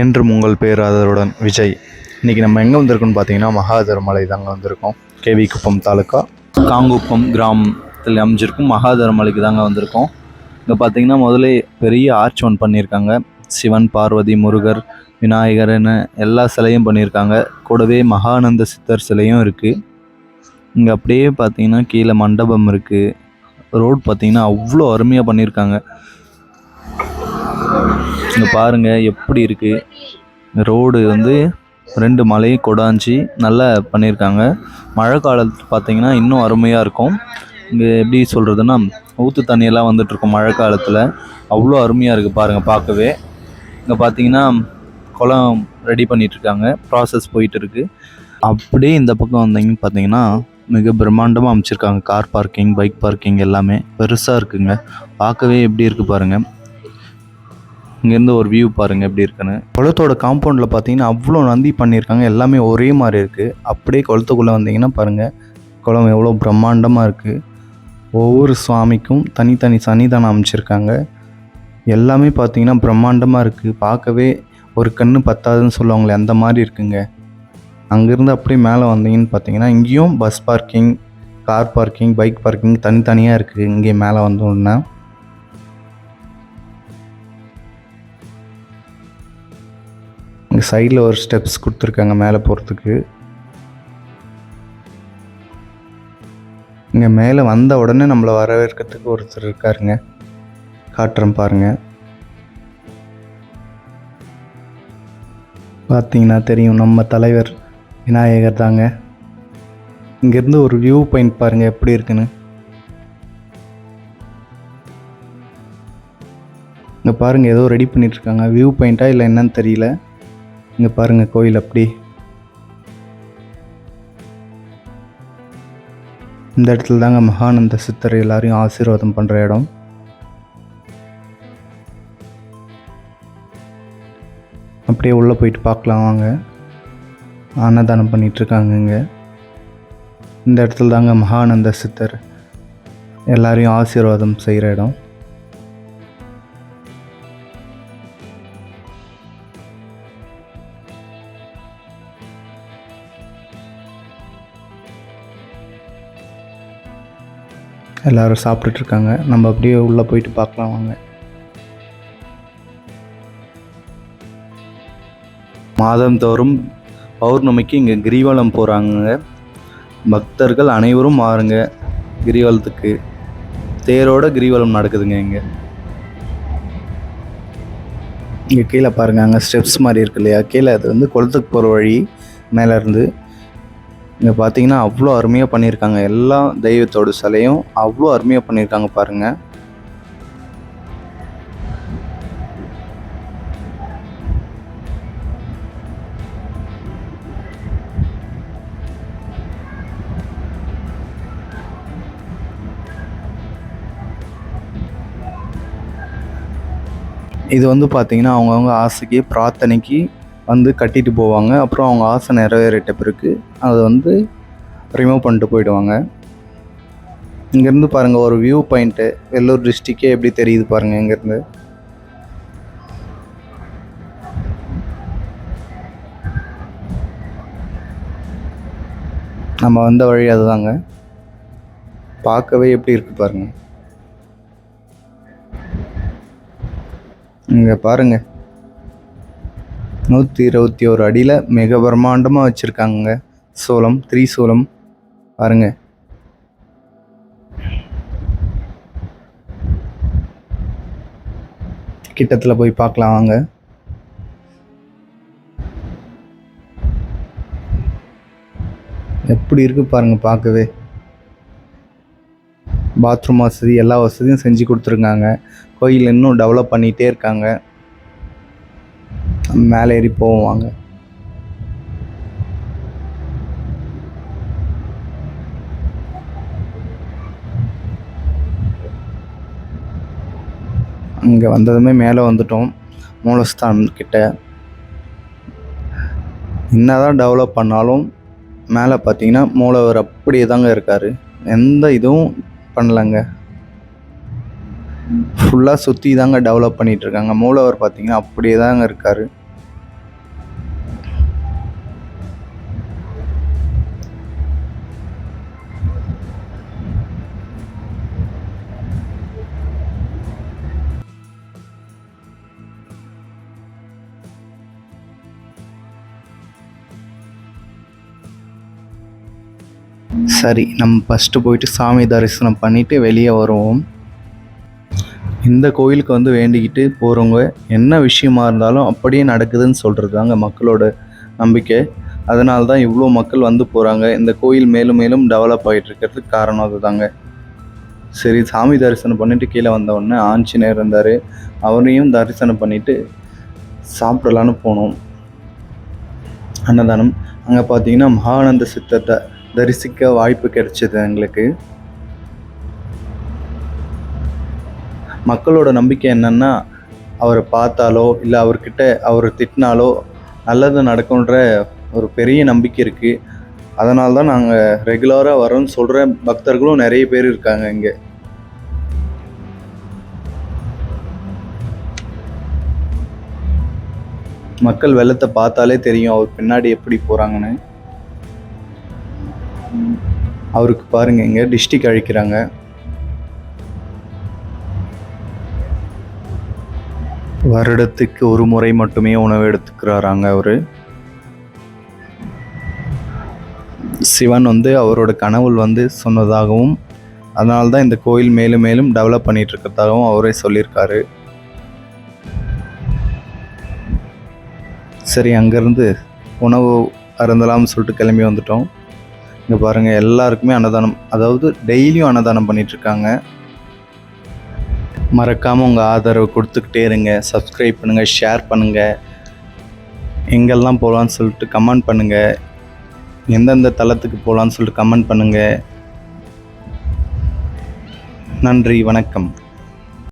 என்றும் உங்கள் பேராதருடன் விஜய். இன்றைக்கி நம்ம எங்கே வந்திருக்கோம்னு பார்த்தீங்கன்னா மகாதரமலை தாங்க வந்திருக்கோம். கேவி குப்பம் தாலுக்கா காங்குப்பம் கிராமத்தில் அமைஞ்சிருக்கும் மகாதரமலைக்கு தாங்க வந்திருக்கோம். இங்கே பார்த்தீங்கன்னா முதல்ல பெரிய ஆர்ச் ஒன் பண்ணியிருக்காங்க. சிவன் பார்வதி முருகர் விநாயகர்னு எல்லா சிலையும் பண்ணியிருக்காங்க. கூடவே மகானந்த சித்தர் சிலையும் இருக்குது இங்கே அப்படியே பார்த்தீங்கன்னா கீழே மண்டபம் இருக்குது ரோட் பார்த்தீங்கன்னா அவ்வளோ அருமையாக பண்ணியிருக்காங்க. இங்கே பாருங்க எப்படி இருக்கு. ரோடு வந்து ரெண்டு மலையும் கொடாஞ்சி நல்லா பண்ணியிருக்காங்க. மழை காலத்து பார்த்தீங்கன்னா இன்னும் அருமையாக இருக்கும். இங்கே எப்படி சொல்கிறதுன்னா ஊற்று தண்ணியெல்லாம் வந்துட்டுருக்கும் மழை காலத்தில். அவ்வளோ அருமையாக இருக்குது பாருங்கள் பார்க்கவே. இங்கே பார்த்தீங்கன்னா குளம் ரெடி பண்ணிகிட்ருக்காங்க ப்ராசஸ் போயிட்டு இருக்கு அப்படியே இந்த பக்கம் வந்தீங்கன்னு பார்த்தீங்கன்னா மிக பிரம்மாண்டமாக அமைச்சிருக்காங்க. கார் பார்க்கிங் பைக் பார்க்கிங் எல்லாமே. பெருசாக இருக்குங்க. பார்க்கவே எப்படி இருக்குது பாருங்கள் இங்கேருந்து ஒரு வியூ பாருங்கள் எப்படி இருக்குன்னு. குளத்தோட காம்பவுண்டில் பார்த்தீங்கன்னா அவ்வளோ நந்தி பண்ணியிருக்காங்க. எல்லாமே ஒரே மாதிரி இருக்குது அப்படியே குளத்துக்குள்ளே வந்தீங்கன்னா பாருங்கள் குளம் எவ்வளோ பிரம்மாண்டமாக இருக்குது ஒவ்வொரு சுவாமிக்கும் தனித்தனி சன்னிதானம் அமைச்சிருக்காங்க. எல்லாமே பார்த்தீங்கன்னா பிரம்மாண்டமாக இருக்குது பார்க்கவே ஒரு கண்ணு பத்தாதுன்னு சொல்லுவாங்களே அந்த மாதிரி இருக்குங்க. அங்கேருந்து அப்படியே மேலே வந்தீங்கன்னு பார்த்தீங்கன்னா இங்கேயும் bus parking car parking bike parking தனித்தனியாக இருக்குது இங்கே மேலே வந்தோன்னா. சைடில் ஒரு ஸ்டெப்ஸ் கொடுத்துருக்காங்க மேலே போகிறதுக்கு. இங்கே மேலே வந்த உடனே நம்மளை வரவேற்கிறதுக்கு ஒருத்தர் இருக்காருங்க. காட்டுறேன் பாருங்கள் பார்த்தீங்கன்னா தெரியும் நம்ம தலைவர் விநாயகர் தாங்க. இங்கேருந்து ஒரு வியூ பாயிண்ட் பாருங்கள் எப்படி இருக்குன்னு. இங்கே பாருங்கள் ஏதோ ரெடி பண்ணிகிட்ருக்காங்க வியூ பாயிண்ட்டா இல்லை என்னன்னு தெரியல. இங்கே பாருங்கள் கோயில் அப்படி. இந்த இடத்துல தாங்க மகானந்த சித்தர் எல்லாரையும் ஆசீர்வாதம் பண்ணுற இடம். அப்படியே உள்ளே போயிட்டு பார்க்கலாம் வாங்க. அன்னதானம் பண்ணிகிட்ருக்காங்க இங்கே. இந்த இடத்துல தாங்க மகானந்த சித்தர் எல்லாரையும் ஆசீர்வாதம் செய்கிற இடம். எல்லோரும் சாப்பிட்டுட்ருக்காங்க. நம்ம அப்படியே உள்ளே போயிட்டு பார்க்கலாம் வாங்க. மாதந்தோறும் பௌர்ணமிக்கு இங்கே கிரிவலம் போகிறாங்க பக்தர்கள் அனைவரும் மாறுங்க கிரிவலத்துக்கு தேரோட கிரிவலம் நடக்குதுங்க இங்கே. இங்கே கீழே பாருங்கள் அங்கே ஸ்டெப்ஸ் மாதிரி இருக்கு இல்லையா? கீழே அது வந்து குளத்துக்கு போகிற வழி மேலேருந்து இங்கே பார்த்தீங்கன்னா அவ்வளோ அருமையாக பண்ணியிருக்காங்க எல்லா தெய்வத்தோட சிலையும் அவ்வளோ அருமையாக பண்ணியிருக்காங்க பாருங்கள் இது வந்து பார்த்தீங்கன்னா அவங்கவுங்க ஆசைக்கு பிரார்த்தனைக்கு வந்து கட்டிட்டு போவாங்க. அப்புறம் அவங்க ஆசை நிறைவேறிட்ட பிறகு அதை வந்து ரிமூவ் பண்ணிட்டு போயிடுவாங்க. இங்கேருந்து பாருங்கள் ஒரு வியூ பாயிண்ட்டு வெள்ளூர் டிஸ்ட்ரிக்டே எப்படி தெரியுது பாருங்கள் இங்கேருந்து. நம்ம வந்த வழி அதுதாங்க. பார்க்கவே எப்படி இருக்கு பாருங்கள் இங்கே பாருங்கள் நூற்றி இருபத்தி ஒரு அடியில் மிக பிரம்மாண்டமாக வச்சுருக்காங்க சோளம் திரிசூலம் பாருங்க. கிட்டத்தில் போய் பார்க்கலாம் வாங்க. எப்படி இருக்கு பாருங்க பார்க்கவே. பாத்ரூம் வசதி எல்லா வசதியும் செஞ்சு கொடுத்துருக்காங்க. கோயில் இன்னும் டெவலப் பண்ணிகிட்டே இருக்காங்க. மேலே ஏறி போவோம் வாங்க. அங்கே வந்ததுமே மேலே வந்துட்டோம். மூலஸ்தான் கிட்ட. என்னதான் டெவலப் பண்ணாலும் மேலே பார்த்தீங்கன்னா மூலவர் அப்படியே தாங்க இருக்கார். எந்த இதுவும் பண்ணலங்க. ஃபுல்லாக சுற்றி தாங்க டெவலப் பண்ணிகிட்ருக்காங்க இருக்காங்க. மூலவர் பார்த்தீங்கன்னா அப்படியே தாங்க இருக்கார். சரி நம்ம ஃபஸ்ட்டு போயிட்டு சாமி தரிசனம் பண்ணிவிட்டு வெளியே வருவோம். இந்த கோயிலுக்கு வந்து வேண்டிக்கிட்டு போகிறவங்க என்ன விஷயமா இருந்தாலும் அப்படியே நடக்குதுன்னு சொல்கிறது தாங்க மக்களோட நம்பிக்கை. அதனால தான் இவ்வளோ மக்கள் வந்து போகிறாங்க இந்த கோயில் மேலும் மேலும் டெவலப் ஆகிட்டு இருக்கிறதுக்கு காரணம் அதுதாங்க. சரி சாமி தரிசனம் பண்ணிவிட்டு கீழே வந்தவுடனே ஆஞ்சநேயர் இருந்தார் அவரையும் தரிசனம் பண்ணிவிட்டு சாப்பிடலான்னு போனோம். அன்னதானம். அங்கே பார்த்தீங்கன்னா மகானந்த சித்தத்தை தரிசிக்க வாய்ப்பு கிடைச்சது எங்களுக்கு. மக்களோட நம்பிக்கை என்னன்னா அவரை பார்த்தாலோ இல்லை அவர்கிட்ட அவர் திட்டினாலோ நல்லது நடக்கும்ன்ற ஒரு பெரிய நம்பிக்கை இருக்குது அதனால தான் நாங்கள் ரெகுலராக வரோன்னு சொல்கிற பக்தர்களும் நிறைய பேர் இருக்காங்க இங்கே. மக்கள் வெள்ளத்தை பார்த்தாலே தெரியும் அவர் பின்னாடி எப்படி போகிறாங்கன்னு அவருக்கு பாருங்க இங்கே டிஸ்ட்ரிக் அழிக்கிறாங்க. வருடத்துக்கு ஒரு முறை மட்டுமே உணவு எடுத்துக்கிறாராங்க அவர். சிவன் வந்து அவரோட கனவுள் வந்து சொன்னதாகவும் அதனால தான் இந்த கோயில் மேலும் மேலும் டெவலப் பண்ணிட்டு இருக்கிறதாகவும் அவரே சொல்லியிருக்காரு. சரி அங்கேருந்து உணவு அருந்தலாம்னு சொல்லிட்டு கிளம்பி வந்துட்டோம். இங்கே பாருங்கள் எல்லாருக்குமே அன்னதானம் அதாவது டெய்லியும் அன்னதானம் பண்ணிகிட்ருக்காங்க இருக்காங்க மறக்காமல் உங்கள் ஆதரவு கொடுத்துக்கிட்டே இருங்க சப்ஸ்கிரைப் பண்ணுங்கள் ஷேர் பண்ணுங்கள் எங்கெல்லாம் போகலான்னு சொல்லிட்டு கமெண்ட் பண்ணுங்கள் எந்தெந்த தளத்துக்கு போகலான்னு சொல்லிட்டு கமெண்ட் பண்ணுங்கள் நன்றி வணக்கம்.